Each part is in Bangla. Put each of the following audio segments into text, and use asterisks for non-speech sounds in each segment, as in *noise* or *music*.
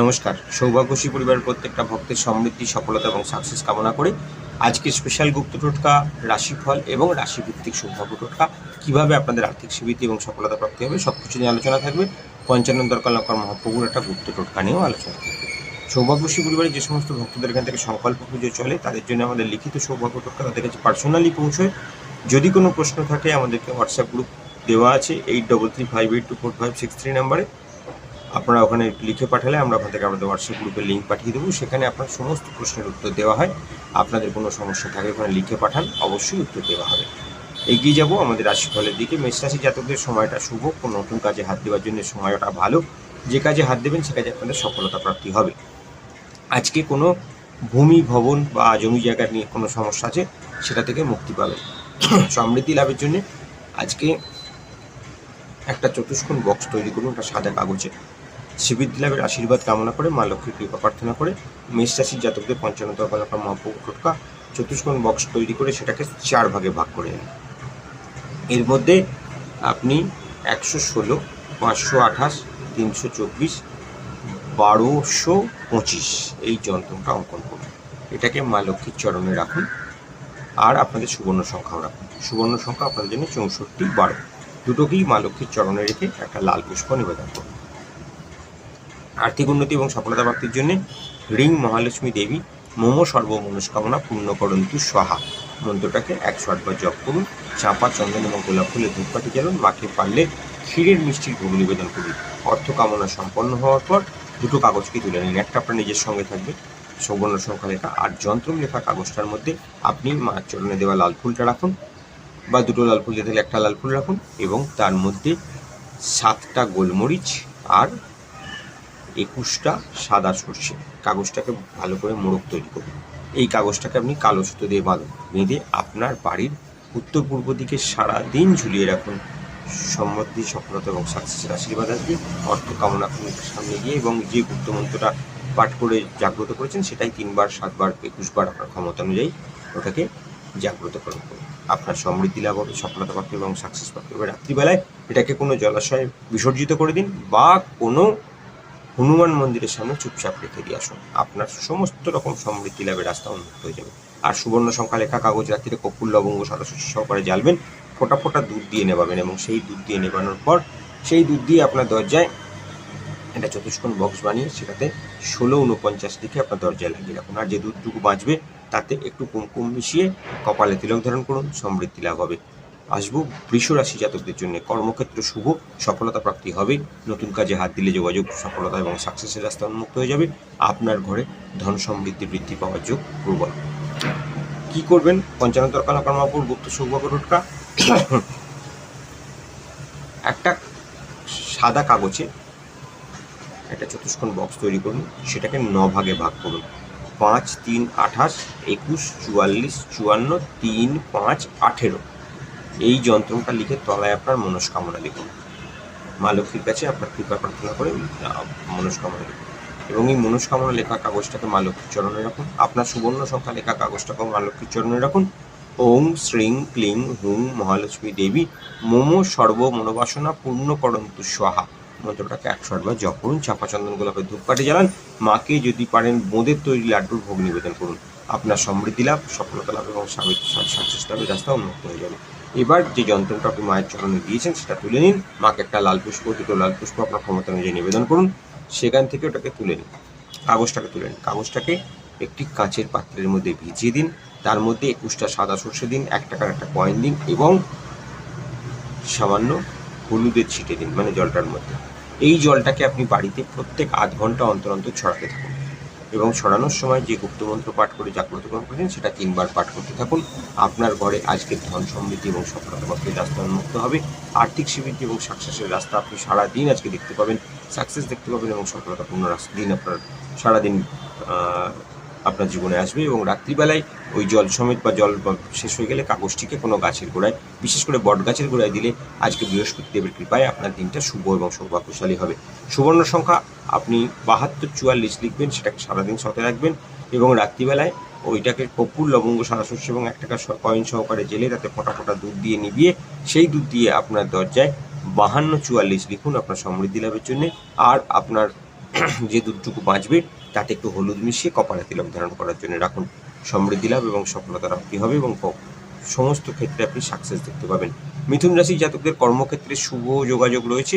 নমস্কার। সৌভাগ্যশী পরিবারের প্রত্যেকটা ভক্তের সমৃদ্ধি, সফলতা এবং সাকসেস কামনা করে। আজকে স্পেশাল গুপ্ত টোটকা, রাশিফল এবং রাশিভিত্তিক সৌভাগ্য টোটকা কীভাবে আপনাদের আর্থিক সুবিধি এবং সফলতা প্রাপ্তি হবে সব কিছু নিয়ে আলোচনা থাকবে। পঞ্চানন দরকার লঙ্কার মহাপ্রভুর একটা গুপ্ত টোটকা নিয়েও আলোচনা থাকবে। সৌভাগ্যশী পরিবারের যে সমস্ত ভক্তদের এখান থেকে সংকল্প পুজো চলে, তাদের জন্য আমাদের লিখিত সৌভাগ্য টোটকা তাদের কাছে পার্সোনালি পৌঁছয়। যদি কোনো প্রশ্ন থাকে, আমাদেরকে হোয়াটসঅ্যাপ গ্রুপ দেওয়া আছে eight double three five eight two four five six three নাম্বারে আপনারা ওখানে লিখে পাঠালে আমরা ওখান থেকে আমাদের হোয়াটসঅ্যাপ গ্রুপে লিঙ্ক পাঠিয়ে দেবো। সেখানে আপনার সমস্ত প্রশ্নের উত্তর দেওয়া হয়। আপনাদের কোনো সমস্যা থাকে ওখানে লিখে পাঠান, অবশ্যই উত্তর দেওয়া হবে। এগিয়ে যাব আমাদের রাশিফলের দিকে। মেষ রাশি জাতকদের সময়টা শুভ, কোনো নতুন কাজে হাত দেওয়ার জন্য সময়টা ভালো। যে কাজে হাত দেবেন, সে কাজে আপনাদের সফলতা প্রাপ্তি হবে। আজকে কোনো ভূমি, ভবন বা জমি জায়গা নিয়ে কোনো সমস্যা আছে, সেটা থেকে মুক্তি পাবেন। সমৃদ্ধি লাভের জন্য আজকে একটা চতুষ্কোণ বক্স তৈরি করুন, একটা সাদা কাগজে। শিবির লাভের আশীর্বাদ কামনা করে মা লক্ষ্মীর কৃপা প্রার্থনা করে মেষ রাশির জাতকদের পঞ্চান্ন মহাপ্রভু টোটকা চতুষ্কোণ বক্স তৈরি করে সেটাকে চার ভাগে ভাগ করে নিন। এর মধ্যে আপনি একশো ষোলো, পাঁচশো আঠাশ, তিনশো চব্বিশ, বারোশো পঁচিশ এই যন্ত্রটা অঙ্কন করুন। এটাকে মা লক্ষ্মীর চরণে রাখুন আর আপনাদের সুবর্ণ সংখ্যাও রাখুন। সুবর্ণ সংখ্যা আপনাদের জন্য চৌষট্টি বারো। দুটোকেই মা লক্ষ্মীর চরণে রেখে একটা লাল পুষ্প নিবেদন করুন। আর্থিক উন্নতি এবং সফলতা প্রাপ্তির জন্য রিং মহালক্ষ্মী দেবী মোমো সর্বমনস্কামনা পূর্ণ করন্তু সহা মন্ত্রটাকে একশো আটবার জপ করুন, চাঁপা চন্দন এবং গোলাপ ফুলে ধূপকাঠি জ্বালুন মাকে পারলে ক্ষীরের মিষ্টির ভোগ নিবেদন করুন। অর্থ কামনা সম্পন্ন হওয়ার পর দুটো কাগজকে তুলে নিন। একটা আপনার নিজের সঙ্গে থাকবে। সৌবর্ণ সংখ্যা লেখা আর যন্ত্রম লেখা কাগজটার মধ্যে আপনি মার চরণে দেওয়া লাল ফুলটা রাখুন বা দুটো লাল ফুল দিতে একটা লাল ফুল রাখুন এবং তার মধ্যে সাতটা গোলমরিচ আর একুশটা সাদা সর্ষে। কাগজটাকে ভালো করে মোড়ক তৈরি করুন। এই কাগজটাকে আপনি কালো সুতো দিয়ে বাঁধুন। বেঁধে আপনার বাড়ির উত্তর পূর্ব দিকে সারা দিন ঝুলিয়ে রাখুন। সমৃদ্ধি সফলতা এবং সাকসেসের আশীর্বাদ আসবে। অর্থ কামনা সামনে গিয়ে এবং যে গুপ্ত মন্ত্রটা পাঠ করে জাগ্রত করেছেন, সেটাই তিনবার, সাতবার, একুশবার আপনার ক্ষমতা অনুযায়ী ওটাকে জাগ্রত করুন। আপনার সমৃদ্ধি লাভ হবে, সফলতা প্রাপ্তি এবং সাকসেস প্রাপ্তি হবে। রাত্রিবেলায় এটাকে কোনো জলাশয়ে বিসর্জিত করে দিন বা কোনো হনুমান মন্দিরের সামনে চুপচাপ রেখে দিয়ে আসুন। আপনার সমস্ত রকম সমৃদ্ধি লাভের রাস্তা উন্মুক্ত হয়ে যাবে। আর সুবর্ণ সংখ্যা লেখা কাগজ রাত্রিতে কপুর লবঙ্গ সদস্য সহকারে জ্বালবেন, ফোটা ফোটা দুধ দিয়ে নেবাবেন এবং সেই দুধ দিয়ে নেবানোর পর সেই দুধ দিয়ে আপনার দরজায় একটা চতুষ্কোণ বক্স বানিয়ে সেটাতে ষোলো উনপঞ্চাশ দিকে আপনার দরজায় লাগিয়ে রাখুন। আর যে দুধটুকু বাঁচবে তাতে একটু কুমকুম মিশিয়ে কপালে তিলক ধারণ করুন, সমৃদ্ধি লাভ হবে। আসব। বৃষ রাশি জাতকদের জন্য কর্মক্ষেত্র শুভ, সফলতা প্রাপ্তি হবে। নতুন কাজে হাত দিলে যোগাযোগ, সফলতা এবং সাকসেসের রাস্তা উন্মুক্ত হয়ে যাবে। আপনার ঘরে ধন সমৃদ্ধি বৃদ্ধি পাওয়ার যোগ প্রবল। কি করবেন? পঞ্চান্ন তরকালা কর্মাপুর গুপ্ত সৌভাগ্য একটা সাদা কাগজে একটা চতুষ্কোণ বক্স তৈরি করুন। সেটাকে ন ভাগে ভাগ করুন। পাঁচ, তিন, আঠাশ, একুশ, চুয়াল্লিশ, চুয়ান্ন, তিন, পাঁচ, আঠেরো। এই যন্ত্রটা লিখে তলায় আপনার মনস্কামনা লিখুন মা লক্ষ্মীর কাছে আপনার কৃপা প্রার্থনা করে মনস্কামনা লিখুন এবং এই মনস্কামনা লেখা কাগজটাকে মা লক্ষ্মীর চরণে রাখুন আপনার সুবর্ণ সংখ্যা লেখা কাগজটাকেও মা লক্ষ্মীর চরণে রাখুন ওম শ্রীং ক্লিং হুং মহালক্ষ্মী দেবী মোমো সর্ব মনোবাসনা পূর্ণ করন্তু স্বাহা মন্ত্রটাকে একশো আটবার জপ করুন চাপা চন্দন গোলাপের ধূপকাঠি জ্বালান মাকে যদি পারেন বোঁদের তৈরি লাড্ডুর ভোগ নিবেদন করুন আপনার সমৃদ্ধি লাভ সফলতা লাভ এবং স্বামী সাকসেস লাভের রাস্তা উন্মুক্ত হয়ে যাবে এবার যে যন্ত্রটা আপনি মায়ের চরণে দিয়েছেন, সেটা তুলে নিন। মাকে একটা লাল পুষ্প, দুটো লাল পুষ্প আপনার ক্ষমতা অনুযায়ী নিবেদন করুন। সেখান থেকে ওটাকে তুলে নিন। কাগজটাকে তুলে নিন। কাগজটাকে একটি কাঁচের পাত্রের মধ্যে ভিজিয়ে দিন। তার মধ্যে একুশটা সাদা সর্ষে দিন, এক টাকার একটা কয়েন দিন এবং সামান্য হলুদের ছিটে দিন মানে জলটার মধ্যে। এই জলটাকে আপনি বাড়িতে প্রত্যেক আধ ঘণ্টা অন্তর অন্তর ছড়াতে থাকুন। এবং ছড়ানোর সময় যে গুপ্তমন্ত্র পাঠ করে জাগ্রত করেন সেটা তিনবার পাঠ করতে থাকুন। আপনার ঘরে আজকের ধন সমৃদ্ধি এবং সফলতা পক্ষে রাস্তা উন্মুক্ত হবে। আর্থিক সমৃদ্ধি এবং সাকসেসের রাস্তা আপনি সারাদিন আজকে দেখতে পাবেন। সাকসেস দেখতে পাবেন এবং সফলতাপূর্ণ রাস্তা দিন আপনার সারাদিন আপনার জীবনে আসবে এবং রাত্রিবেলায় ওই জল সমেত বা জল শেষ হয়ে গেলে কাগজটিকে কোনো গাছের গোড়ায়, বিশেষ করে বট গাছের গোড়ায় দিলে আজকে বৃহস্পতি দেবের কৃপায় আপনার দিনটা শুভ এবং সৌভাগ্যশালী হবে। সুবর্ণ সংখ্যা আপনি বাহাত্তর চুয়াল্লিশ লিখবেন, সেটাকে সারাদিন সতে রাখবেন এবং রাত্রিবেলায় ওইটাকে কপুর, লবঙ্গ সারা শস্য এবং এক টাকা কয়েন সহকারে জেলে তাতে ফোটা ফোটা দুধ দিয়ে নিবিয়ে সেই দুধ দিয়ে আপনার দরজায় বাহান্ন চুয়াল্লিশ লিখুন আপনার সমৃদ্ধি লাভের জন্য। আর আপনার *clears throat* যে দুধটুকু বাঁচবে তাতে একটু হলুদ মিশিয়ে কপালে তিলক ধারণ করার জন্য রাখুন। সমৃদ্ধি লাভ এবং সফলতা প্রাপ্তি হবে এবং সমস্ত ক্ষেত্রে আপনি সাকসেস দেখতে পাবেন। মিথুন রাশি জাতকদের কর্মক্ষেত্রে শুভ যোগাযোগ রয়েছে।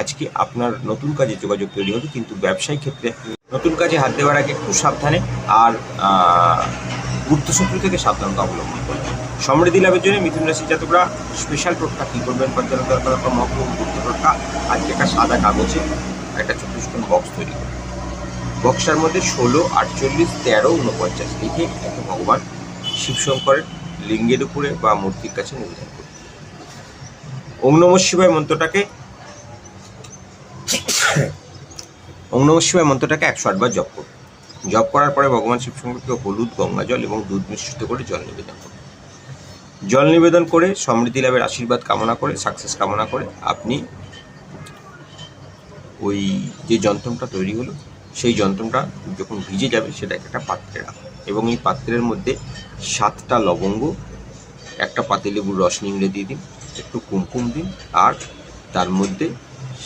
আজকে আপনার নতুন কাজে যোগাযোগ তৈরি হবে কিন্তু ব্যবসায়িক ক্ষেত্রে নতুন কাজে হাত দেওয়ার আগে একটু সাবধানে আর আহ, গুপ্তশত্রু থেকে সাবধানতা অবলম্বন করবেন সমৃদ্ধি লাভের জন্য মিথুন রাশি জাতকরা স্পেশাল টোটকা কী করবেন পর্যন্ত দরকার মহকুম গুপ্ত টোটকা আজকে একটা সাদা কাগজে একটা চতুষ্কোণ বক্স তৈরি করবেন বক্সটার মধ্যে ষোলো, আটচল্লিশ, তেরো, উনপঞ্চাশ। লিখে একটা ভগবান শিবশঙ্করের লিঙ্গের উপরে বা মূর্তির কাছে নিবেদন করুন ওং নম শিবায় মন্ত্রটাকে ওং নম শিবায় মন্ত্রটাকে একশো আটবার জপ করুন। জপ করার পরে ভগবান শিবশঙ্করকে হলুদ, গঙ্গা জল এবং দুধ মিশ্রিত করে জল নিবেদন করুন। জল নিবেদন করে সমৃদ্ধি লাভের আশীর্বাদ কামনা করে সাকসেস কামনা করে আপনি ওই যে যন্ত্রটা তৈরি হলো সেই যন্ত্রটা যখন ভিজে যাবে সেটা একটা পাত্রে রাখুন এবং এই পাত্রের মধ্যে সাতটা লবঙ্গ, একটা পাতিলেবুর রস নিংড়ে দিয়ে দিন, একটু কুমকুম দিন, আর তার মধ্যে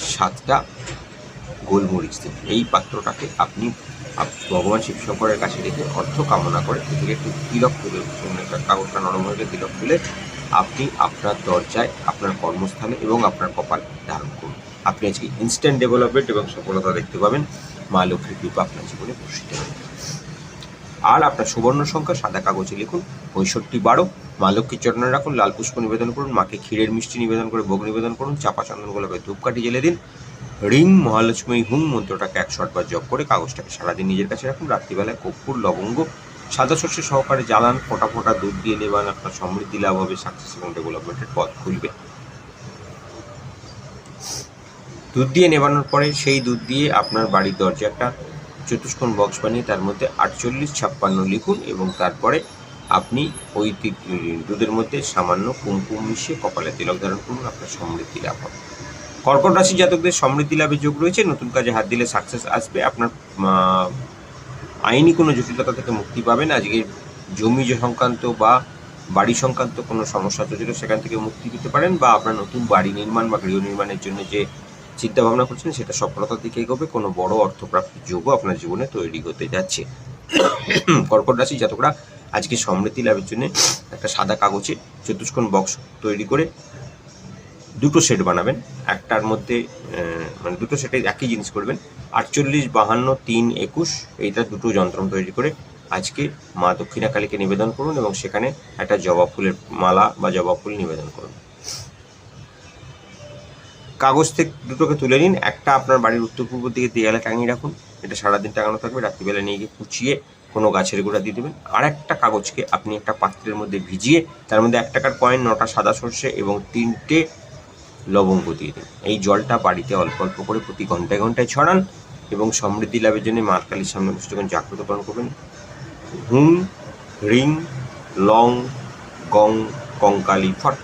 সাতটা গোলমরিচ দিন। এই পাত্রটাকে আপনি আপ- ভগবান শিবশঙ্করের কাছে রেখে অর্থ কামনা করে এ থেকে একটু তিলক তুলে একটা কাগজটা নরম হয়ে তিলক তুলে আপনি আপনার দরজায়, আপনার কর্মস্থানে এবং আপনার কপাল ধারণ করুন। আপনি আজকে ইনস্ট্যান্ট ডেভেলপমেন্ট এবং সফলতা দেখতে পাবেন। মা লক্ষ্মীর কৃপা আপনার জীবনে বর্ষিত হবে আর আপনার সুবর্ণ সংখ্যা সাদা কাগজে লিখুন, পঁয়ষট্টি বারো। মা লক্ষ্মীর চরণে রাখুন, লাল পুষ্প নিবেদন করুন, মাকে ক্ষীরের মিষ্টি নিবেদন করে ভোগ নিবেদন করুন, চাপা চন্দন গোলাপে ধূপকাঠি জেলে দিন। রিং মহালক্ষ্মী হুম মন্ত্রটাকে একশো আটবার জপ করে কাগজটাকে সারাদিন নিজের কাছে রাখুন। রাত্রিবেলায় কর্পূর, লবঙ্গ, সাদা শস্য সহকারে জ্বালান, ফোটা ফোটা দুধ দিয়ে নেবান আপনার সমৃদ্ধি লাভ হবে, সাকসেস এবং ডেভেলপমেন্টের পথ খুলবে। দুধ দিয়ে নেবানোর পরে সেই দুধ দিয়ে আপনার বাড়ির দরজা একটা চতুষ্কোণ বক্স বানিয়ে তার মধ্যে আটচল্লিশ ছাপ্পান্ন লিখুন এবং তারপরে আপনি ওই দুধের মধ্যে সামান্য কুমকুম মিশিয়ে কপালে তিলক ধারণ করুন, আপনার সমৃদ্ধি লাভ হবে। কর্কট রাশি জাতকদের সমৃদ্ধি লাভের যোগ রয়েছে, নতুন কাজে হাত দিলে সাকসেস আসবে, আপনার আইনি কোনো জটিলতা থেকে মুক্তি পাবেন, আজকে জমি সংক্রান্ত বা বাড়ি সংক্রান্ত কোনো সমস্যা চলছিল সেখান থেকে মুক্তি পেতে পারেন, বা আপনার নতুন বাড়ি নির্মাণ বা গৃহ নির্মাণের জন্য যে চিন্তা ভাবনা করছেন, সেটা সফলতার দিকে এগোবে, কোনো বড় অর্থপ্রাপ্তির যোগও আপনার জীবনে তৈরি হতে যাচ্ছে। কর্কট রাশি জাতকরা আজকে সমৃদ্ধি লাভের জন্য একটা সাদা কাগজে চতুষ্কোণ বক্স তৈরি করে দুটো সেট বানাবেন। একটার মধ্যে মানে দুটো সেটে একই জিনিস করবেন। আটচল্লিশ, বাহান্ন, তিন, একুশ, এইটা দুটো যন্ত্র তৈরি করে আজকে মা দক্ষিণাকালীকে নিবেদন করুন এবং সেখানে একটা জবা ফুলের মালা বা জবা ফুল নিবেদন করুন। কাগজ থেকে দুটোকে তুলে নিন। একটা আপনার বাড়ির উত্তর পূর্ব দিকে দেয়ালে টাঙিয়ে রাখুন। এটা সারাদিন টাঙানো থাকবে। রাত্রিবেলা নিয়ে গিয়ে কুচিয়ে কোনো গাছের গোড়া দিয়ে দেবেন। আর একটা কাগজকে আপনি একটা পাত্রের মধ্যে ভিজিয়ে, তার মধ্যে এক টাকার কয়েন, নটা সাদা সর্ষে এবং তিনটে লবঙ্গ দিয়ে দিন। এই জলটা বাড়িতে অল্প অল্প করে প্রতি ঘন্টায় ঘন্টায় ছড়ান এবং সমৃদ্ধি লাভের জন্য মা কালীর সামনে যখন জাগ্রত পালন করবেন। হুম, রিং, লং, গং, কঙ্কালি, ফট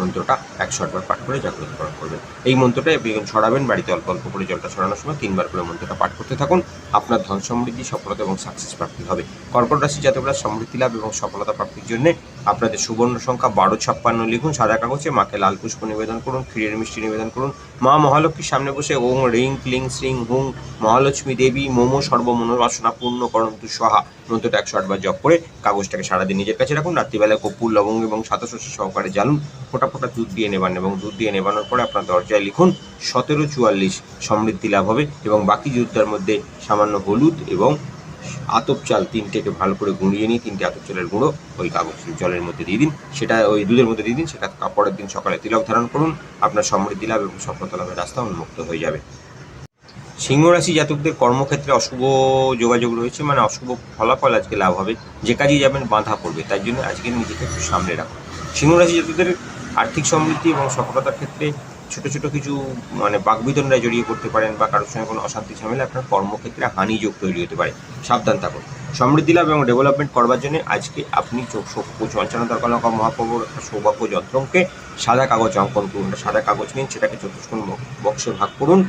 মন্ত্রটা একশো আটবার পাঠ করে জাগ্রত পালন করবেন। এই মন্ত্রটা ছড়াবেন, বাড়িতে অল্প অল্প করে জলটা ছড়ানোর সময় তিনবার করে মন্ত্রটা পাঠ করতে থাকুন। আপনার ধন সমৃদ্ধি, সফলতা এবং সাকসেস প্রাপ্তি হবে। কর্কট রাশি জাতকরা সমৃদ্ধি লাভ এবং সফলতা প্রাপ্তির জন্য আপনাদের সুবর্ণ সংখ্যা বারো ছাপ্পান্ন লিখুন, সাদা কাগজে মাকে লাল পুষ্প নিবেদন করুন, ক্ষীরের মিষ্টি নিবেদন করুন। মা মহালক্ষ্মীর সামনে বসে ওং রিং ক্লিং শ্রিং হুং, মহালক্ষ্মী দেবী মোমো সর্বমনোবাসনা পূর্ণ করন্তু সহা মন্ত্রটা একশো আটবার জপ করে কাগজটাকে সারাদিন নিজের কাছে রাখুন। রাত্রিবেলায় কপুর লবঙ্গ এবং সাতশস্য সহকারে জ্বালুন। ফোটা ফোটা দুধ দিয়ে নেবান এবং দুধ দিয়ে নেবানোর পরে আপনার দরজায় লিখুন, সতেরো চুয়াল্লিশ সমৃদ্ধি লাভ হবে। এবং বাকি দুধটার মধ্যে সামান্য হলুদ এবং আতপ চাল তিনটেকে ভালো করে গুঁড়িয়ে নিয়ে তিনটে আতপ চালের গুঁড়ো ওই কাগজ জলের মধ্যে দিয়ে দিন। সেটা ওই দুধের মধ্যে দিয়ে দিন, সেটা পরের দিন সকালে তিলক ধারণ করুন। আপনার সমৃদ্ধি লাভ এবং সফলতা লাভের রাস্তা উন্মুক্ত হয়ে যাবে। সিংহ রাশি জাতকদের কর্মক্ষেত্রে অশুভ যোগাযোগ রয়েছে মানে অশুভ ফলাফল আজকে লাভ হবে। যে কাজেই যাবেন, বাঁধা পড়বে। তাই জন্য আজকে নিজেকে একটু সামনে রাখুন। সিংহ রাশি জাতকদের আর্থিক সমৃদ্ধি এবং সফলতার ক্ষেত্রে ছোট ছোট কিছু মানে বাকবিতণ্ডায় জড়িয়ে পড়তে পারেন বা কারোর সঙ্গে কোনো অশান্তি, ঝামেলা, আপনার কর্মক্ষেত্রে হানি যোগ তৈরি হতে পারে। সাবধান থাকুন। সমৃদ্ধি লাভ এবং ডেভেলপমেন্ট করবার জন্য আজকে আপনি পঞ্চান্ন দরকার, মহাপ্রভুর একটা সৌভাগ্য যন্ত্রকে সাদা কাগজ অঙ্কন করুন। সাদা কাগজ নিন, সেটাকে চতুষ্কোণ বক্সে ভাগ করুন।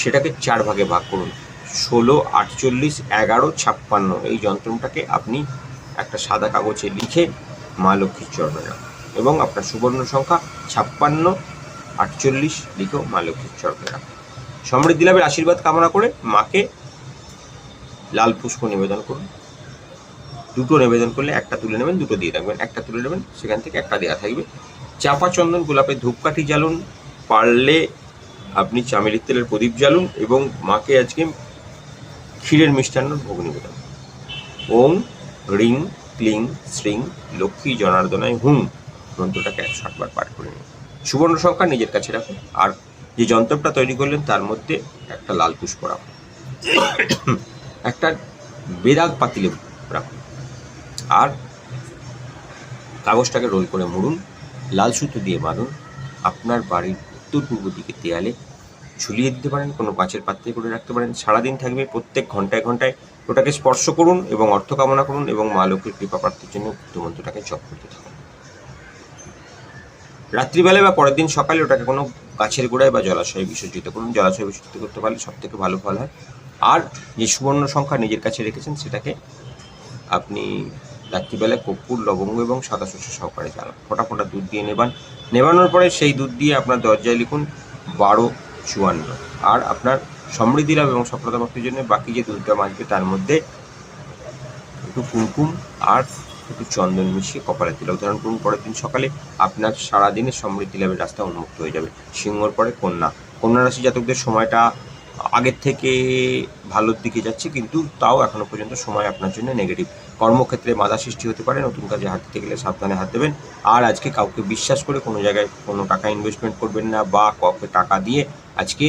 সেটাকে চার ভাগে ভাগ করুন। ষোলো, আটচল্লিশ, এগারো, ছাপ্পান্ন। এই যন্ত্রটাকে আপনি একটা সাদা কাগজে লিখে মা লক্ষ্মীর চরণে রাখুন এবং আপনার সুবর্ণ সংখ্যা ছাপ্পান্ন, আটচল্লিশ লিখেও মা লক্ষ্মীর চরণে রাখুন সমৃদ্ধি লাভের আশীর্বাদ কামনা করে মাকে লাল পুষ্প নিবেদন করুন। দুটো নিবেদন করলে একটা তুলে নেবেন, দুটো দিয়ে রাখবেন একটা তুলে নেবেন, সেখান থেকে একটা দেওয়া থাকবে। চাপা চন্দন গোলাপের ধূপকাঠি জ্বালুন। পারলে আপনি চামেলির তেলের প্রদীপ জ্বালুন এবং মাকে আজকে ক্ষীরের মিষ্টান্ন ভোগ নিবেদন। ওম রিং ক্লিং শ্রিং লক্ষ্মী জনার্দনায় হুম মন্ত্রটাকে একশো আটবার পাঠ করে নিন। সুবর্ণ সংখ্যা নিজের কাছে রাখুন আর যে যন্ত্রটা তৈরি করলেন তার মধ্যে একটা লাল পুষ্প রাখুন। একটা বেদাগ পাতিলে রাখুন। আর কাগজটাকে রোল করে মুড়ুন, লাল সুতো দিয়ে বাঁধুন, আপনার বাড়ির উত্তর পূর্ব দিকে দেয়ালে ঝুলিয়ে দিতে পারেন, কোনো কাঁচের পাত্রে করে রাখতে পারেন। সারাদিন থাকবে প্রত্যেক ঘন্টায় ঘন্টায় ওটাকে স্পর্শ করুন এবং অর্থ কামনা করুন এবং মা লক্ষ্মীর কৃপা প্রাপ্তির জন্য মন্ত্রটাকে জপ করতে থাকুন। রাত্রিবেলায় বা পরের দিন সকালে ওটাকে কোনো গাছের গোড়ায় বা জলাশয়ে বিসর্জিত করুন। জলাশয়ে বিসর্জিত করতে পারলে সব থেকে ভালো ফল হয়। আর যে সুবর্ণ সংখ্যা নিজের কাছে রেখেছেন, সেটাকে আপনি রাত্রিবেলায় কর্পূর, লবঙ্গ এবং সাদা শস্য সহকারে জ্বালান। ফোটা দুধ দিয়ে নেবান। নেবানোর পরে সেই দুধ দিয়ে আপনার দরজায় লিখুন বারো চুয়ান্ন। আর আপনার সমৃদ্ধি লাভ এবং সফলতা প্রাপ্তির জন্য বাকি যে দুধটা বাঁচবে তার মধ্যে একটু কুমকুম আর একটু চন্দন মিশিয়ে কপালে তিলক ধারণ করুন, পরের দিন সকালে আপনার সারাদিনের সমৃদ্ধি লাভের রাস্তা উন্মুক্ত হয়ে যাবে। সিংহর পরে কন্যা। কন্যা রাশি জাতকদের সময়টা আগের থেকে ভালোর দিকে যাচ্ছে, কিন্তু তাও এখনও পর্যন্ত সময় আপনার জন্য নেগেটিভ কর্মক্ষেত্রে বাধা সৃষ্টি হতে পারে, নতুন কাজে হাত দিতে গেলে সাবধানে হাত দেবেন। আর আজকে কাউকে বিশ্বাস করে কোনো জায়গায় কোনো টাকা ইনভেস্টমেন্ট করবেন না বা কাউকে টাকা দিয়ে আজকে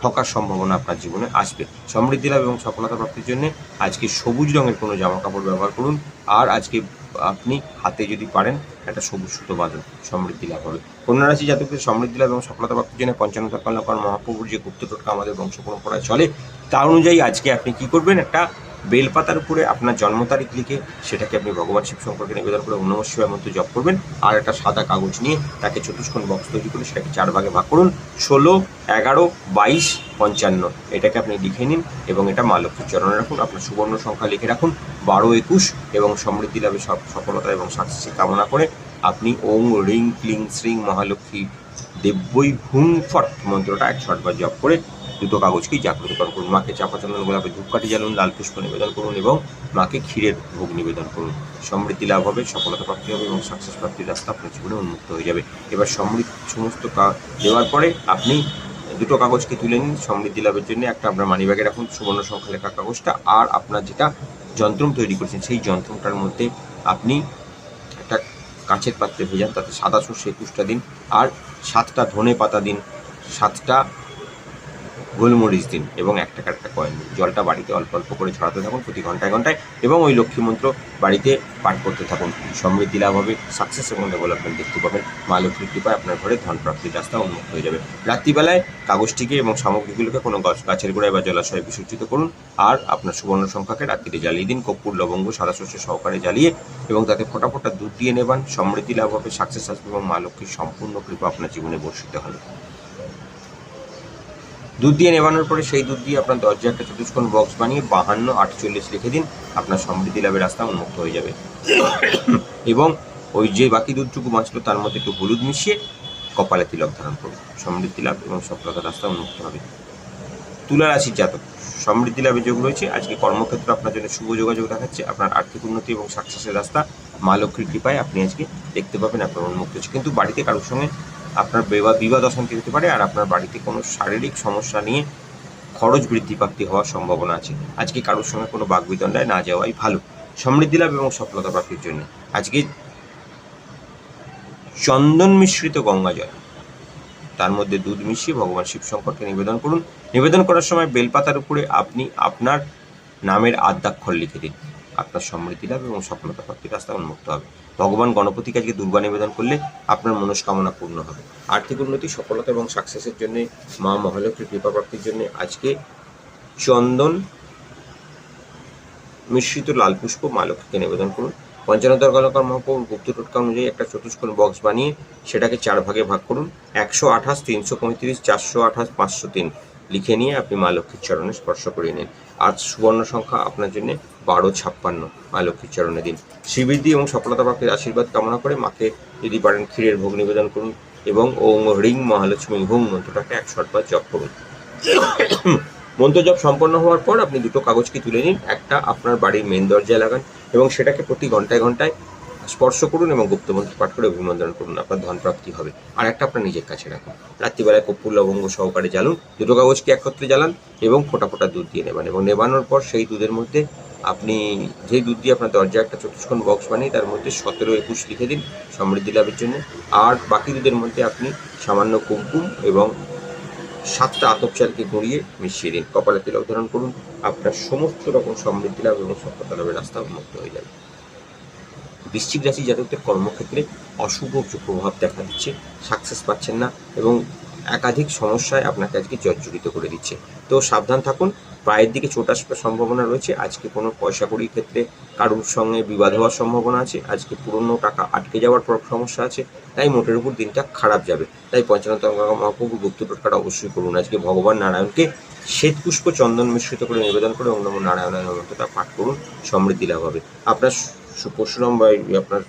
ঠকার সম্ভাবনা আপনার জীবনে আসবে। সমৃদ্ধি লাভ এবং সফলতা প্রাপ্তির জন্য আজকে সবুজ রঙের কোনো জামা কাপড় ব্যবহার করুন। আর আজকে আপনি হাতে যদি পারেন একটা সবুজ সুতো বাঁধুন, সমৃদ্ধি লাভ হবে। কন্যা রাশি জাতকদের সমৃদ্ধি লাভ এবং সফলতা প্রাপ্তির জন্য পঞ্চান্ন কল্যাণকর মহাপ্রভুর যে গুপ্ত টোটকা আমাদের বংশ পরম্পরায় চলে, তা অনুযায়ী আজকে আপনি কি করবেন? একটা বেলপাতার উপরে আপনার জন্ম তারিখ লিখে সেটাকে আপনি ভগবান শিব সম্পর্কে নিবেদন করে অন্নম শিবের মধ্যে জপ করবেন। আর একটা সাদা কাগজ নিয়ে তাকে চতুষ্কোণ বক্স তৈরি করে সেটাকে চার ভাগে ভাগ করুন। ষোলো, এগারো, বাইশ, পঞ্চান্ন। এটাকে আপনি লিখে নিন এবং এটা মা লক্ষ্মীর চরণে রাখুন, আপনার সুবর্ণ সংখ্যা লিখে রাখুন। বারো, একুশ এবং সমৃদ্ধি লাভে সফলতা এবং সাকসেসের কামনা করে আপনি ওং রিং ক্লিং শ্রিং মহালক্ষ্মী দেব্যই হুম ফট মন্ত্রটা এক আটবার জপ করে দুটো কাগজকেই জাগ্রতকরণ করুন। মাকে চাপা চন্দন গোলাপে ধূপকাঠি জ্বালুন লাল পুষ্প নিবেদন করুন এবং মাকে ক্ষীরের ভোগ নিবেদন করুন। সমৃদ্ধি লাভ হবে, সফলতা প্রাপ্তি হবে এবং সাকসেস প্রাপ্তির রাস্তা আপনার জীবনে উন্মুক্ত হয়ে যাবে। এবার সমৃদ্ধ, সমস্ত দেওয়ার পরে আপনি দুটো কাগজকে তুলে নিন। সমৃদ্ধি লাভের জন্য একটা আপনার মানিব্যাগে রাখুন, সুবর্ণ সংখ্যা লেখা কাগজটা আর আপনার যেটা যন্ত্রম তৈরি করেছেন, সেই যন্ত্রটার মধ্যে আপনি একটা কাঁচের পাত্রে ভেজান, তাতে সাদা সর্ষে একুশটা দিন আর সাতটা ধনে পাতা দিন। সাতটা গোলমরিচ দিন এবং এক টাকার একটা কয়েন দিন। জলটা বাড়িতে অল্প অল্প করে ছড়াতে থাকুন প্রতি ঘন্টায় ঘন্টায় এবং ওই লক্ষ্মী মন্ত্র বাড়িতে পাঠ করতে থাকুন। সমৃদ্ধি লাভ হবে সাকসেস এবং ডেভেলপমেন্ট দেখতে পাবেন। মা লক্ষ্মীর কৃপায় আপনার ঘরে ধন প্রাপ্তির রাস্তা উন্মুক্ত হয়ে যাবে। রাত্রিবেলায় কাগজটিকে এবং সামগ্রীগুলোকে কোনো গাছ, গাছের গোড়ায় বা জলাশয়ে বিসর্জিত করুন। আর আপনার সুবর্ণ সংখ্যাকে রাত্রিতে জ্বালিয়ে দিন। কর্পূর, লবঙ্গ, সাদা শস্য সহকারে জ্বালিয়ে এবং তাতে ফোটা ফোটা দুধ দিয়ে নেবান। সমৃদ্ধি লাভ হবে সাকসেস আসবে এবং মা লক্ষ্মীর সম্পূর্ণ কৃপা আপনার জীবনে বর্ষিত হবে। দুধ দিয়ে নেবানোর পরে সেই দুধ দিয়ে আপনার দরজা একটা চতুষ্কোণ বক্স বানিয়ে বাহান্ন আটচল্লিশ লিখে দিন, আপনার সমৃদ্ধি লাভের রাস্তা উন্মুক্ত হয়ে যাবে। এবং ওই যে বাকি দুধটুকু বাঁচলো, তার মধ্যে একটু হলুদ মিশিয়ে কপালে তিলক ধারণ করুন। সমৃদ্ধি লাভ এবং সফলতার রাস্তা উন্মুক্ত হবে। তুলা রাশির জাতক, সমৃদ্ধি লাভের যোগ রয়েছে। আজকে কর্মক্ষেত্র আপনার জন্য শুভ যোগাযোগ দেখাচ্ছে। আপনার আর্থিক উন্নতি এবং সাকসেসের রাস্তা, মা লক্ষ্মীর কৃপায় আপনি আজকে দেখতে পাবেন, আপনার উন্মুক্ত হচ্ছে। কিন্তু বাড়িতে কারোর সঙ্গে আপনার বিবাদ অশান্তি হতে পারে আর আপনার বাড়িতে কোনো শারীরিক সমস্যা নিয়ে খরচ বৃদ্ধি প্রাপ্তি হওয়ার সম্ভাবনা আছে। আজকে কারোর সঙ্গে কোনো বাগবিদণ্ডায় না যাওয়াই ভালো। সমৃদ্ধি লাভ এবং সফলতা প্রাপ্তির জন্য। আজকে চন্দন মিশ্রিত গঙ্গা জল। তার মধ্যে দুধ মিশিয়ে ভগবান শিব শঙ্করকে নিবেদন করুন। নিবেদন করার সময় বেলপাতার উপরে আপনি আপনার নামের আদ্যাক্ষর লিখে দিন। আপনার সমৃদ্ধি লাভ এবং সফলতা প্রাপ্তির রাস্তা উন্মুক্ত হবে। ভগবান গণপতিকে আজকে দুর্বা নিবেদন করলে আপনার মনস্কামনা পূর্ণ হবে। আর্থিক উন্নতি, সফলতা এবং সাকসেসের জন্য মা মহালক্ষ্মীর কৃপা প্রাপ্তির জন্য আজকে চন্দন মিশ্রিত লাল পুষ্প মা লক্ষ্মীকে নিবেদন করুন। পঞ্চানতর কলকার মহাপ্রভুর গুপ্ত টোটকা অনুযায়ী একটা চতুষ্কোণ বক্স বানিয়ে সেটাকে চার ভাগে ভাগ করুন। একশো আঠাশ, তিনশো পঁয়ত্রিশ, চারশো আঠাশ, পাঁচশো তিন লিখে নিয়ে আপনি মা লক্ষ্মীর চরণে স্পর্শ করে নিন। আজ সুবর্ণ সংখ্যা আপনার জন্য বারো ছাপ্পান্ন মা লক্ষ্মীর চরণে দিন। শ্রীবৃদ্ধি এবং সফলতা প্রাপ্তির আশীর্বাদ কামনা করে মাকে যদি পারেন ক্ষীরের ভোগ নিবেদন করুন এবং ওং রিং মহালক্ষ্মী হুম মন্ত্রটাকে এক আটবার জপ করুন। মন্ত্রজপ সম্পন্ন হওয়ার পর আপনি দুটো কাগজকে তুলে নিন। একটা আপনার বাড়ির মেন দরজায় লাগান এবং সেটাকে প্রতি ঘন্টায় ঘন্টায় স্পর্শ করুন এবং গুপ্তমন্ত্র পাঠ করে অভিনন্দন করুন। আপনার ধন প্রাপ্তি হবে। আর একটা আপনার নিজের কাছে রাখুন। রাত্রিবেলায় কর্পূর লবঙ্গ সহকারে জ্বালুন। দুটো কাগজকে একত্রে জ্বালান এবং ফোটা ফোটা দুধ দিয়ে নেবেন এবং নেবানোর পর সেই দুধের মধ্যে আপনি যে দুধ দিয়ে আপনার দরজা একটা চতুষ্কোণ বক্স বানিয়ে তার মধ্যে সতেরো একুশ লিখে দিন সমৃদ্ধি লাভের জন্য। আর বাকি দুধের মধ্যে আপনি সামান্য কুমকুম এবং সাতটা আতপ চালকে গড়িয়ে মিশিয়ে দিন। কপালে তিলক ধারণ করুন। আপনার সমস্ত রকম সমৃদ্ধি লাভ এবং সফলতা লাভের রাস্তা উন্মুক্ত হয়ে যাবে। বৃশ্চিক রাশি জাতকদের কর্মক্ষেত্রে অশুভ প্রভাব দেখা দিচ্ছে। সাকসেস পাচ্ছেন না এবং একাধিক সমস্যায় আপনাকে আজকে জর্জরিত করে দিচ্ছে। তো সাবধান থাকুন। পায়ের দিকে চোট আসবার সম্ভাবনা রয়েছে। আজকে কোনো পয়সা কড়ির ক্ষেত্রে কারোর সঙ্গে বিবাদ হওয়ার সম্ভাবনা আছে। আজকে পুরনো টাকা আটকে যাওয়ার পর সমস্যা আছে, তাই মোটের উপর দিনটা খারাপ যাবে। তাই পঞ্চানন মহাপ্রভু গুপ্ত টোটকাটা অবশ্যই করুন। আজকে ভগবান নারায়ণকে শ্বেত পুষ্প চন্দন মিশ্রিত করে নিবেদন করে নমঃ নারায়ণের মন্ত্রটা পাঠ করুন, সমৃদ্ধি লাভ হবে। আপনার পরশুরাম বা আপনার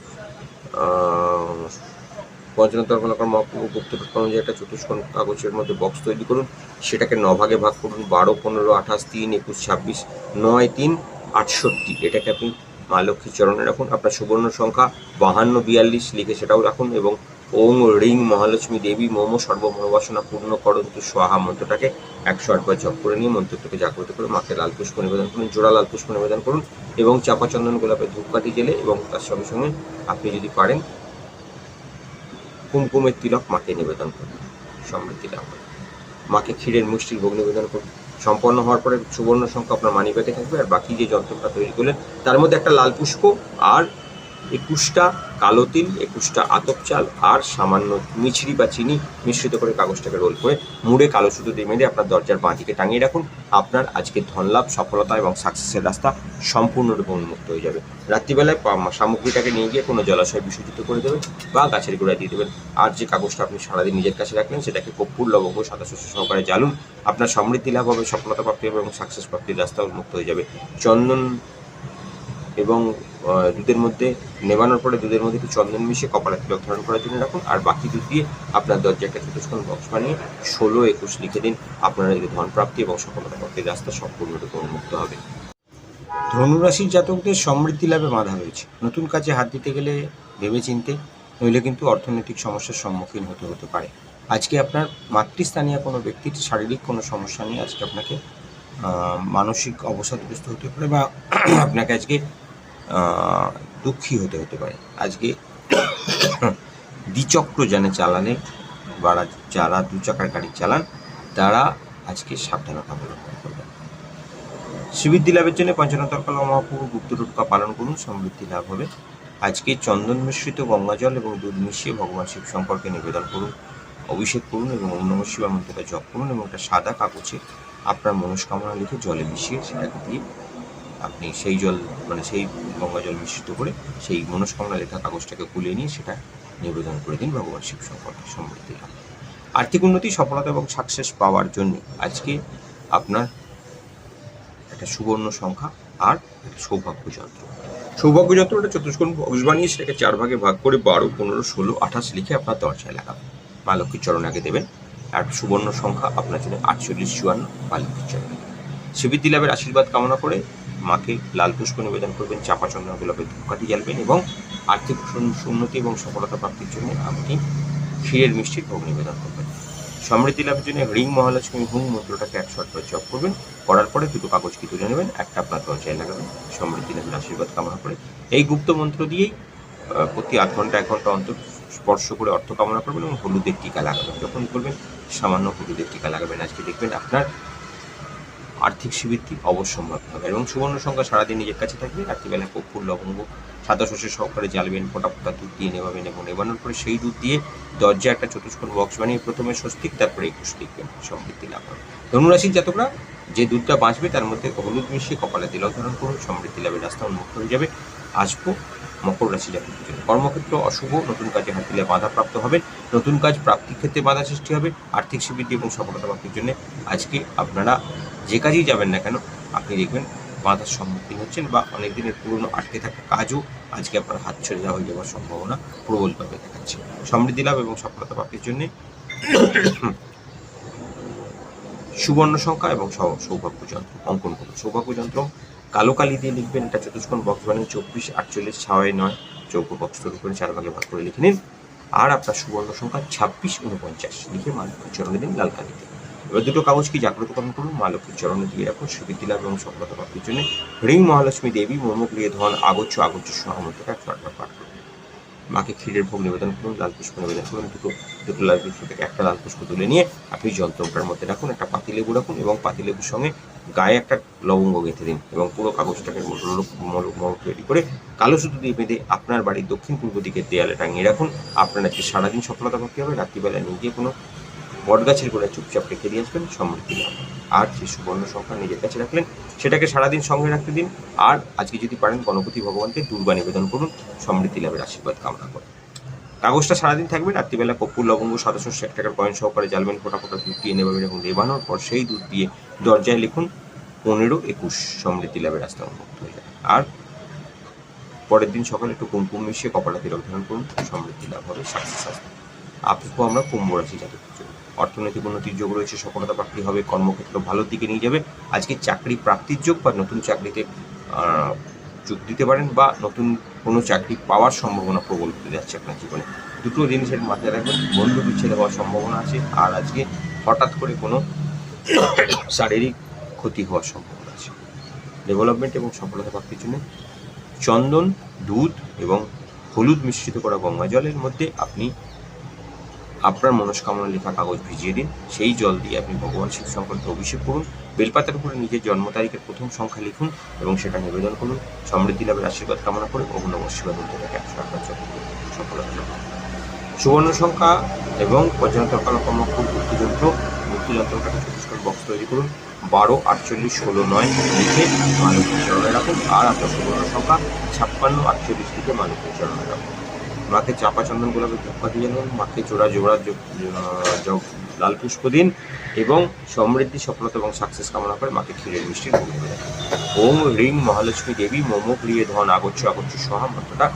তর্কনকর মহাপ্রভু গুপ্ত অনুযায়ী একটা চতুষ্কোণ কাগজের মধ্যে বক্স তৈরি করুন। সেটাকে ন ভাগে করুন। বারো, পনেরো, আঠাশ, তিন, একুশ, ছাব্বিশ, নয়, তিন, আটষট্টি। এটাকে আপনি মা লক্ষ্মীর চরণে রাখুন। আপনার সুবর্ণ সংখ্যা বাহান্ন, বিয়াল্লিশ লিখে সেটাও রাখুন এবং ওং রিং মহালক্ষ্মী দেবী মোমো সর্বমনোবাসনা পূর্ণ করন্তু সোহা মন্ত্রটাকে একশো আটবার জপ করে নিয়ে মন্ত্রটাকে জাগ্রত করে মাকে লাল পুষ্প নিবেদন করুন, জোড়া লাল পুষ্প নিবেদন করুন এবং চাপা চন্দন গোলাপের ধূপকাঠি জেলে এবং তার সঙ্গে সঙ্গে আপনি যদি পারেন কুমকুমের তিলক মাকে নিবেদন করুন, সমৃদ্ধি লাভ। মাকে ক্ষীরের মুষ্টির ভোগ নিবেদন করুন সম্পন্ন হওয়ার পরে সুবর্ণ সংখ্যা আপনার মানি ব্যাগে থাকবে, আর বাকি যে যন্ত্রটা তৈরি করলেন, তার মধ্যে একটা লাল পুষ্প আর একুশটা কালো তিল, একুশটা আতপ চাল আর সামান্য মিছরি বা চিনি মিশ্রিত করে কাগজটাকে রোল করে মুড়ে কালো সুতো দিয়ে মেরে আপনার দরজার বাঁদিকে টাঙিয়ে রাখুন। আপনার আজকে ধনলাভ সফলতা এবং সাকসেসের রাস্তা সম্পূর্ণরূপে উন্মুক্ত হয়ে যাবে। রাত্রিবেলায় সামগ্রীটাকে নিয়ে গিয়ে কোনো জলাশয়ে বিসর্জিত করে দেবেন বা গাছের গোড়ায় দিয়ে দেবেন। আর যে কাগজটা আপনি সারাদিন নিজের কাছে রাখলেন, সেটাকে কর্পূর, লবঙ্গ সাদা শস্য সহকারে জ্বালুন। আপনার সমৃদ্ধি লাভ হবে, সফলতা প্রাপ্তি হবে এবং সাকসেস প্রাপ্তির রাস্তা উন্মুক্ত হয়ে যাবে। চন্দন এবং দুধের মধ্যে নেবানোর পরে দুধের মধ্যে একটু চন্দন মিশিয়ে কপালে তিলক ধারণ করার জন্য রাখুন। আর বাকি দুধ দিয়ে আপনার দরজা একটা চতুষ্কোণ বক্স বানিয়ে ষোলো একুশ লিখে দিন। আপনার এদিকে ধন প্রাপ্তি এবং সফলতা প্রাপ্তির রাস্তা সম্পূর্ণরূপে উন্মুক্ত হবে। ধনুরাশির জাতকদের সমৃদ্ধি লাভে বাধা রয়েছে। নতুন কাজে হাত দিতে গেলে ভেবে চিনতে নইলে কিন্তু অর্থনৈতিক সমস্যার সম্মুখীন হতে হতে পারে। আজকে আপনার মাতৃস্থানীয় কোনো ব্যক্তির শারীরিক কোনো সমস্যা নিয়ে আজকে আপনাকে মানসিক অবসাদগ্রস্ত হতে পারে বা *clears throat* আপনাকে আজকে দুঃখী হতে হতে পারে। আজকে দ্বিচক্র যানে চালানে বা যারা দু চাকার গাড়ি চালান, তারা আজকে সাবধানতা অবলম্বন করবেন। শ্রীবৃদ্ধি লাভের জন্য পঞ্চনতর্কলা মহাপ্রভু গুপ্ত টোটকা পালন করুন, সমৃদ্ধি লাভ হবে। আজকে চন্দন মিশ্রিত গঙ্গাজল এবং দুধ মিশিয়ে ভগবান শিব সম্পর্কে নিবেদন করুন, অভিষেক করুন এবং ওম নমঃ মন্ত্রটা জপ করুন এবং একটা সাদা কাগজে আপনার মনস্কামনা লিখে জলে মিশিয়ে সেটাকে দিয়ে আপনি সেই জল মানে সেই গঙ্গা জল মিশ্রিত করে সেই মনস্কামনা লেখা কাগজটাকে কুলিয়ে নিয়ে সেটা নিবেদন করে দিন ভগবান শিব শঙ্করকে সমৃদ্ধি লাভ। আর্থিক উন্নতি, সফলতা এবং সাকসেস পাওয়ার জন্য আজকে আপনার একটা সুবর্ণ সংখ্যা আর একটা সৌভাগ্য যন্ত্র সৌভাগ্য যন্ত্রটা চতুষ্কোণ বক্স বানিয়ে সেটাকে চার ভাগে ভাগ করে বারো, পনেরো, ষোলো, আঠাশ লিখে আপনার দরজায় লাগাবেন। মা লক্ষ্মীর চরণ আগে দেবেন। আর সুবর্ণ সংখ্যা আপনার জন্য আটচল্লিশ, চুয়ান্ন, মা লক্ষ্মীর চরণে। শিবিদ্দি লাভের আশীর্বাদ কামনা করে মাকে লাল পুষ্প নিবেদন করবেন চাপা চন্দন গোলাপের ধূপকাঠি জ্বালবেন এবং আর্থিক উন্নতি এবং সফলতা প্রাপ্তির জন্য আপনি ক্ষীরের মিষ্টির ভোগ নিবেদন করবেন। সমৃদ্ধি লাভের জন্য রিং মহালক্ষ্মী হুম মন্ত্রটাকে একশো আটবার জপ করবেন। করার পরে দুটো কাগজ কি তুলে নেবেন? একটা আপনার দরজায় লাগাবেন। সমৃদ্ধি লাভের আশীর্বাদ কামনা করে এই গুপ্ত মন্ত্র দিয়েই প্রতি আধ ঘণ্টা, এক ঘণ্টা অন্তর স্পর্শ করে অর্থ কামনা করবেন এবং হলুদের টিকা লাগাবেন। যখন করবেন সামান্য হলুদের টিকা লাগাবেন, আজকে দেখবেন আপনার আর্থিক সুবৃদ্ধি অবশ্যম্ভাবী হবে এবং সুবর্ণ সংখ্যা সারাদিন নিজের কাছে থাকবে। রাত্রিবেলায় কর্পূর, লবঙ্গ, সাদা শস্যের সহকারে জ্বালবেন ফোটা ফোটা দুধ দিয়ে নেবাবেন এবং নেবানোর পরে সেই দুধ দিয়ে দরজা একটা চতুষ্কোণ বক্স বানিয়ে প্রথমে স্বস্তিক, তারপরে একুশ লিখবেন সমৃদ্ধি লাভ হবে। ধনুরাশির জাতকরা যে দুধটা বাঁচবে তার মধ্যে হলুদ মিশিয়ে কপালে তিলক ধারণ করুন, সমৃদ্ধি লাভের রাস্তা উন্মুক্ত হয়ে যাবে। আসব মকর রাশি জন্য কর্মক্ষেত্র অশুভ, নতুন কাজে হাত দিলে বাধা প্রাপ্ত হবেন। নতুন কাজ প্রাপ্তির ক্ষেত্রে বাধা সৃষ্টি হবে। আর্থিক সুবৃদ্ধি এবং সফলতা প্রাপ্তির জন্য আজকে আপনারা যে কাজেই যাবেন না কেন, আপনি দেখবেন বাধার সম্মুখীন হচ্ছেন বা অনেক দিনের পুরনো আটকে থাকা কাজও আজকে আপনার হাত ছেড়ে যাওয়া হয়ে যাওয়ার সম্ভাবনা প্রবলভাবে দেখাচ্ছে। সমৃদ্ধি লাভ এবং সফলতা প্রাপ্তির জন্য সুবর্ণ সংখ্যা এবং সৌ- সৌভাগ্য যন্ত্র, অঙ্কন করুন। সৌভাগ্য যন্ত্র কালো কালি দিয়ে লিখবেন, এটা চতুষ্কোণ বক্স বানিয়ে চব্বিশ, আটচল্লিশ, ছয়, নয়, চৌকো বক্স তৈরি করে চার ভাগে ভাগ করে লিখে নিন। আর আপনার সুবর্ণ সংখ্যা ছাব্বিশ উনপঞ্চাশ লিখে মা লক্ষ্মীর চরণে দিন লাল কালিতে এবার দুটো কাগজ কি জাগ্রতকরণ করুন? মা লক্ষ্মীর চরণে দিয়ে রাখুন সুবিধি লাভ এবং সফলতা প্রাপ্তির জন্য। হ্রিং মহালক্ষ্মী দেবী মোমক্রিয় ধন, আগচ্ছ আগচ্ছ সহমতটা একশো আটবার পাঠ করুন। মাকে ক্ষীরের ভোগ নিবেদন করুন, লাল পুষ্প নিবেদন করুন দুটো দুটো লাল পুষ্প থেকে একটা লাল পুষ্প তুলে নিয়ে আপনি যন্ত্রটার মধ্যে রাখুন, একটা পাতি লেবু রাখুন এবং পাতিলেবুর সঙ্গে গায়ে একটা লবঙ্গ গেঁথে দিন এবং পুরো কাগজটাকে মল তৈরি করে কালো সুতো দিয়ে বেঁধে আপনার বাড়ির দক্ষিণ পূর্ব দিকের দেয়ালে টাঙিয়ে রাখুন। আপনার একটি সারাদিন সফলতা করতে হবে? রাত্রিবেলা নিয়ে গিয়ে কোনো বটগাছের গোড়ায় চুপচাপ রেখে দিয়ে আসবেন সমৃদ্ধি লাভ আর যে সুবর্ণ সংখ্যা নিজের কাছে রাখলেন, সেটাকে সারাদিন সঙ্গে রাখতে দিন। আর আজকে যদি পারেন, গণপতি ভগবানকে দুর্বা নিবেদন করুন, সমৃদ্ধি লাভের আশীর্বাদ কামনা করে। কাগজটা সারাদিন থাকবে, রাত্রিবেলা কপুর, লবঙ্গ সাতাশ এক টাকার কয়েন সহকারে জ্বালবেন ফোটা ফোটা দুধ দিয়ে নেবেন এবং নেবানোর পর সেই দুধ দিয়ে দরজায় লিখুন, পনেরো একুশ, সমৃদ্ধি লাভের রাস্তা উন্মুক্ত হয়ে যাবে। আর পরের দিন সকালে একটু কুমকুম মিশিয়ে কপালা তিলক ধারণ করুন, সমৃদ্ধি লাভ হবে সাকসেস আসবে আপনিও আমরা কুম্ভ রাশি জাতক অর্থনৈতিক উন্নতির যোগ রয়েছে, সফলতা প্রাপ্তি হবে, কর্মক্ষেত্র ভালোর দিকে নিয়ে যাবে। আজকে চাকরি প্রাপ্তির যোগ বা নতুন চাকরিতে যোগ দিতে পারেন বা নতুন কোনো চাকরি পাওয়ার সম্ভাবনা প্রবল হতে যাচ্ছে আপনার জীবনে। দুটো জিনিসের মাথায় রাখবেন, বন্ধু বিচ্ছেদ হওয়ার সম্ভাবনা আছে আর আজকে হঠাৎ করে কোনো *coughs* শারীরিক ক্ষতি হওয়ার সম্ভাবনা আছে। ডেভেলপমেন্ট এবং সফলতা প্রাপ্তির জন্য চন্দন, দুধ এবং হলুদ মিশ্রিত করা গঙ্গা জলের মধ্যে আপনি আপনার মনস্কামনা লেখা কাগজ ভিজিয়ে দিন। সেই জল দিয়ে আপনি ভগবান শিব শঙ্করকে অভিষেক করুন। বেলপাতার উপরে নিজের জন্ম তারিখের প্রথম সংখ্যা লিখুন এবং সেটা নিবেদন করুন। সমৃদ্ধি লাভের আশীর্বাদ কামনা করে নম শিবায় বলতে থাকে একশো আটবার সফলতা। সুবর্ণ সংখ্যা এবং পর্যন্তর কালকর্ম খুব মুক্তিযন্ত্র মুক্তিযন্ত্রটাকে চতুষ্কোণ বক্স তৈরি করুন। বারো, আটচল্লিশ, ষোলো, নয়, লিখে মানুষের চরণে রাখুন। আর আপনার সুবর্ণ সংখ্যা ছাপ্পান্ন, আটচল্লিশ লিখে মানুষের চরণে রাখুন। মাকে চাপা চন্দন গোলাপের দিয়ে নেন মাকে জোড়া জোড়া লাল পুষ্প দিন এবং সমৃদ্ধি, সফলতা এবং সাকসেস কামনা করে মাকে ক্ষীরের মিষ্টি ভোগ করে ওম রিং মহালক্ষ্মী দেবী মোমো প্রিয় ধন আগচ্ছ আগচ্ছ সহা মন্ত্রটা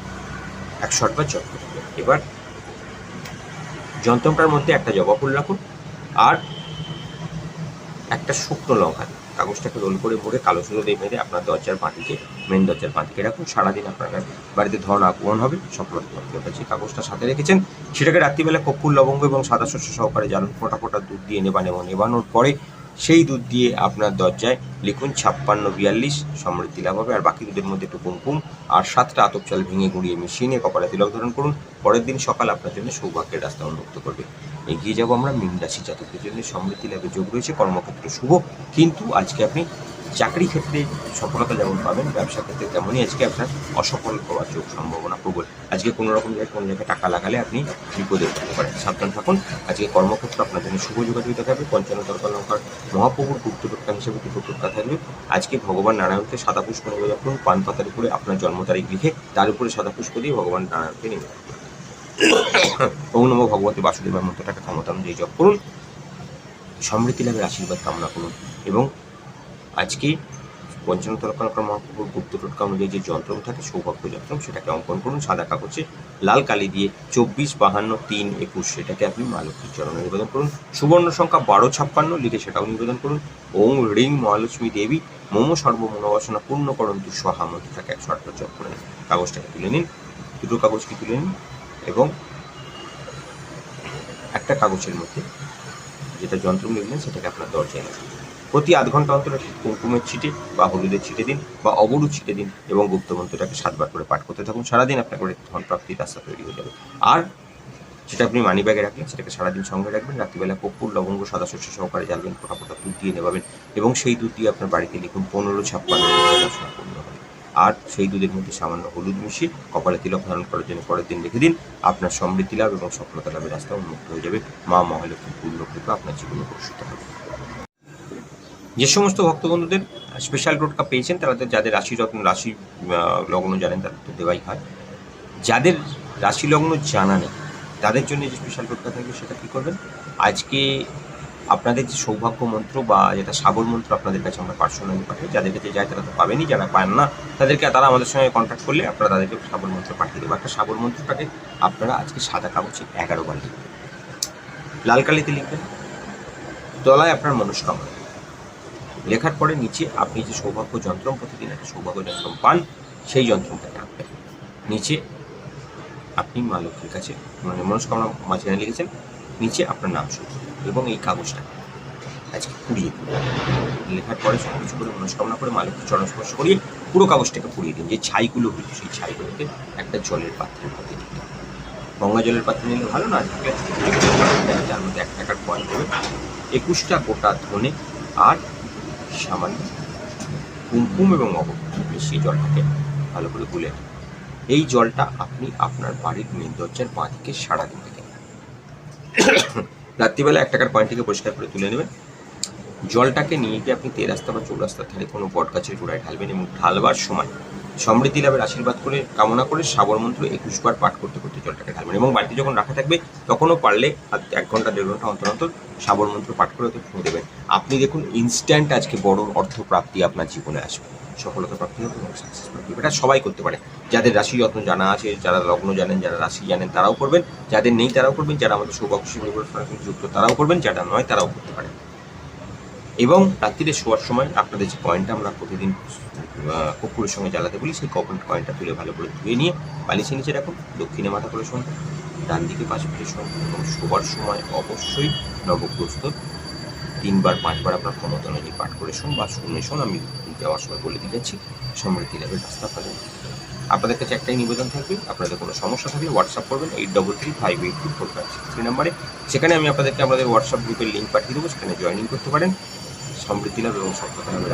একশো আটবার জপ। এবার যন্ত্রটার মধ্যে একটা জবা ফুল রাখুন আর একটা শুকনো লঙ্কা দিন কাগজটাকে রোল করে ভরে কালো সুতো দিয়ে বেঁধে আপনার দরজার বাঁদিকে মেন দরজার বাঁদিকে রাখুন। সারাদিন আপনার বাড়িতে ধন আগমন হবে সফলতা যে কাগজটা সাথে রেখেছেন, সেটাকে রাত্রিবেলা কপুর লবঙ্গ এবং সাদা শস্য সহকারে জানুন ফোটা ফোটা দুধ দিয়ে নেবান এবং নেবানোর পরে সেই দুধ দিয়ে আপনার দরজায় লিখুন ছাপ্পান্ন বিয়াল্লিশ সমৃদ্ধি লাভ হবে আর বাকি দুধের মধ্যে একটু কুমকুম আর সাতটা আতপ চাল ভেঙে গুঁড়িয়ে মিশিয়ে নিয়ে কপালে তিলক ধারণ করুন। পরের দিন সকাল আপনার জন্য সৌভাগ্যের রাস্তা উন্মুক্ত করবে। এগিয়ে যাব আমরা মীন রাশি জাতকদের জন্য। সমৃদ্ধি লাভের যোগ রয়েছে। কর্মক্ষেত্র শুভ। কিন্তু আজকে আপনি চাকরি ক্ষেত্রে সফলতা যেমন পাবেন, ব্যবসা ক্ষেত্রে তেমনই আজকে আপনার অসফল হওয়ার যোগ সম্ভাবনা প্রবল। আজকে কোনো রকম জায়গায় কোনো জায়গায় টাকা লাগালে আপনি বিপদে পড়তে পারেন। সাবধান থাকুন। আজকে কর্মক্ষেত্র আপনার জন্য শুভ যোগাযোগ দেখাবে পঞ্চান্ন তরকার লঙ্কার মহাপ্রভুর গুপ্ত টোটকা হিসেবে দুটো টোটকা থাকবে। আজকে ভগবান নারায়ণকে সাদা পুষ্প নিবেদন করুন। পান পাতার উপরে আপনার জন্ম তারিখ লিখে তার উপরে সাদা পুষ্প দিয়ে ভগবান নারায়ণকে করুন। ওম নম ভগবতী বাসুদেবের মন্ত্রটাকে ক্ষমতা অনুযায়ী জপ করুন। সমৃদ্ধি লাভের আশীর্বাদ কামনা করুন এবং আজকে পঞ্চান্ন তরকার মহাপ্রভুর গুপ্ত টোটকা অনুযায়ী যে যন্ত্র থাকে সৌভাগ্য যন্ত্র সেটাকে অঙ্কন করুন। সাদা কাগজে লাল কালি দিয়ে চব্বিশ, বাহান্ন, তিন, একুশ সেটাকে আপনি মা লক্ষ্মীর চরণে নিবেদন করুন। সুবর্ণ সংখ্যা বারো, ছাপ্পান্ন লিখে সেটাও নিবেদন করুন। ওং রিং মহালক্ষ্মী দেবী, মম সর্বমনোবাসনা পূর্ণ করন্তু সহা মন্ত্রটাকে একশো আটবার জপ করে কাগজটাকে তুলে নিন। দুটো কাগজকে তুলে নিন এবং একটা কাগজের মধ্যে যেটা যন্ত্র লিখলেন সেটাকে আপনার দরজায় রাখুন প্রতি আধ ঘণ্টা অন্তর কুমকুমের ছিটে বা হলুদের ছিটে দিন বা অবরু ছিটে দিন এবং গুপ্ত মন্ত্রটাকে সাতবার করে পাঠ করতে থাকুন। সারাদিন আপনার করে ধন প্রাপ্তির রাস্তা তৈরি হয়ে যাবে। আর যেটা আপনি মানি ব্যাগে রাখলেন, সেটাকে সারাদিন সঙ্গে রাখবেন। রাত্রিবেলা কর্পূর লবঙ্গ সাদা শস্য সহকারে জ্বালবেন ফোটা ফোটা দুধ দিয়ে নেবাবেন এবং সেই দুধ দিয়ে আপনার বাড়িতে লিখুন পনেরো ছাপ্পান্ন দর্শন পূর্ণ হবে। আর সেই দুধের মধ্যে সামান্য হলুদ মিশিয়ে কপালে তিলক ধারণ করার জন্য পরের দিন রেখে দিন। আপনার সমৃদ্ধি লাভ এবং সফলতা লাভের রাস্তা উন্মুক্ত হয়ে যাবে। মা মহালক্ষ্মীর পূর্ণ কৃপা আপনার জীবনে বর্ষিত হবে। যে সমস্ত ভক্তবন্ধুদের স্পেশাল টোটকা পেয়েছেন তাদের যাদের রাশি রত্ন, রাশি লগ্ন জানেন তাদের তো দেওয়াই হয়। যাদের রাশি লগ্ন জানা নেই, তাদের জন্য যে স্পেশাল টোটকা থাকবে সেটা কী করবেন? আজকে আপনাদের যে সৌভাগ্য মন্ত্র বা যেটা সাগর মন্ত্র আপনাদের কাছে আমরা পার্সোনালি পাঠাই যাদের কাছে যায় তারা তো পাবেনই, যারা পান না, তাদেরকে তারা আমাদের সঙ্গে কন্ট্যাক্ট করলে আপনারা তাদেরকে সাগর মন্ত্র পাঠিয়ে দেবো একটা সাগর মন্ত্রটাকে আপনারা আজকে সাদা কাগজে এগারো বার লিখবেন। লাল কালিতে লিখবেন, তলায় আপনার মনস্কামনা। লেখার পরে নিচে আপনি যে সৌভাগ্য যন্ত্রম প্রতিদিন একটা সৌভাগ্য যন্ত্রম পান সেই যন্ত্রমটাকে আঁকবেন নিচে আপনি মা লক্ষ্মীর কাছে মানে মনস্কামনা মাঝখানে লিখেছেন নিচে আপনার নাম শুরু এবং এই কাগজটা আজকে পুড়িয়ে দিন লেখার পরে সব কিছু করে মনস্কামনা করে মা লক্ষ্মীর চরণ স্পর্শ করিয়ে পুরো কাগজটাকে পুড়িয়ে দিন যে ছাইগুলো হয়েছে সেই ছাইগুলোকে একটা জলের পাত্রের মধ্যে দিতে গঙ্গা জলের পাত্রে নিলে ভালো না থাকলে যার মধ্যে এক টাকার পয়েন্ট দেবে একুশটা গোটা ধনে আর সামান্য। কুমকুম এবং অবকুম মিশিয়ে জলটাকে ভালো করে গুলে। এই জলটা আপনি আপনার বাড়ির মেন দরজার বাঁ দিকে থেকে রাত্রিবেলা এক টাকার পয়েন্টটিকে পরিষ্কার করে তুলে নেবেন। জলটাকে নিয়ে গিয়ে আপনি তেরাস্তা বা চৌরাস্তার ধারে কোনো বট গাছের গোড়ায় ঢালবেন এবং ঢালবার সময় সমৃদ্ধি লাভের আশীর্বাদ করে, কামনা করে সাবর মন্ত্র একুশ বার পাঠ করতে করতে জলটাকে ঢালবেন এবং বাড়িতে যখন রাখা থাকবে, তখনও পারলে এক ঘণ্টা, দেড় ঘণ্টা অন্তর অন্তর সাবর মন্ত্র পাঠ করে ফুঁ দেবেন। আপনি দেখুন ইনস্ট্যান্ট আজকে বড় অর্থ প্রাপ্তি আপনার জীবনে আসবে। সফলতা প্রাপ্তি হবে এবং সাকসেস প্রাপ্তি। এটা সবাই করতে পারে। যাদের রাশি যত্ন জানা আছে, যারা লগ্ন জানেন, যারা রাশি জানেন, তারাও করবেন। যাদের নেই, তারাও করবেন। যারা আমাদের সৌভাগ্যশী পরিবারের যুক্ত, তারাও করবেন। যারা নয়, তারাও করতে পারেন এবং রাত্রিরে শোয়ার সময় আপনাদের যে কয়েনটা আমরা প্রতিদিন কুকুরের সঙ্গে জ্বালাতে বলি, সেই কপন কয়েনটা তুলে ভালো করে ধুয়ে নিয়ে বালিশের নিচে রাখুন, দক্ষিণে মাথা করে শুনুন ডান দিকে পাশে ফিরে শুনুন এবং শোবার সময় অবশ্যই নবগ্রস্ত তিনবার, পাঁচবার আপনার ক্ষমতা অনুযায়ী পাঠ করে শুন বা শুনে শুন, আমি যাওয়ার সময় বলে দিয়ে যাচ্ছি সমৃদ্ধি লাভের রাস্তা পাবেন আপনাদের কাছে একটাই নিবেদন থাকবে, আপনাদের কোনো সমস্যা থাকলে হোয়াটসঅ্যাপ করবেন eight double three five eight two four five six three নাম্বারে সেখানে আমি আপনাদেরকে আমাদের হোয়াটসঅ্যাপ গ্রুপের লিঙ্ক পাঠিয়ে দেবো, সেখানে জয়েনিং করতে পারেন। সমৃদ্ধি লাভ এবং সফলতা লাভের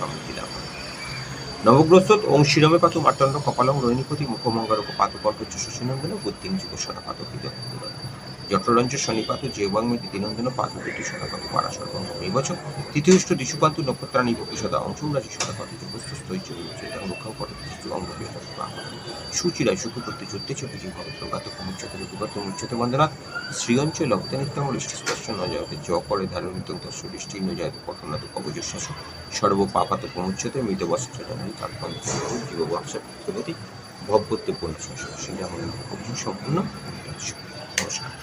সমৃদ্ধি লাভ। নবগ্রস্ত ওং শিরমে পাতু মার্তন্ড কপালং রৈনিপতি মুখমঙ্গল পাতু কল্পচ্চ শশীনন্দন বুদ্ধিং যুগ সদাপাত জটরঞ্চ শনিপাত জৈবাংমিতি দিনন্দন পাতু দুটি সদাপাত পারাসর্বং নির্বাচন তৃতীয়ষ্ঠ দিশুকান্তু নক্ষত্রাণী ভক্তি সদা অংশ রাশি সদাপাত যুগস্থৈচ বিচৈতাং রক্ষাং পদ অঙ্গ সুচিরায় সুখপত্তি যুদ্ধে চ বিজয় ভবে প্রগাত মুচ্যতে রঘুগত মুচ্যতে বন্দনাথ। শ্রীয়ঞ্চ লব্ধ নিত্যম স্পর্শ ন জয়তে জ করে ধারণ তস্য দৃষ্টি ন জয়তে পঠনাদ অবজস্বাস সর্ব পাপাত মৃত বস্ত্র জননী তাৎপর্য জীব প্রগতি ভবপত্য পূর্ণ সংসার শ্রীরাম সম্পূর্ণ নমস্কার।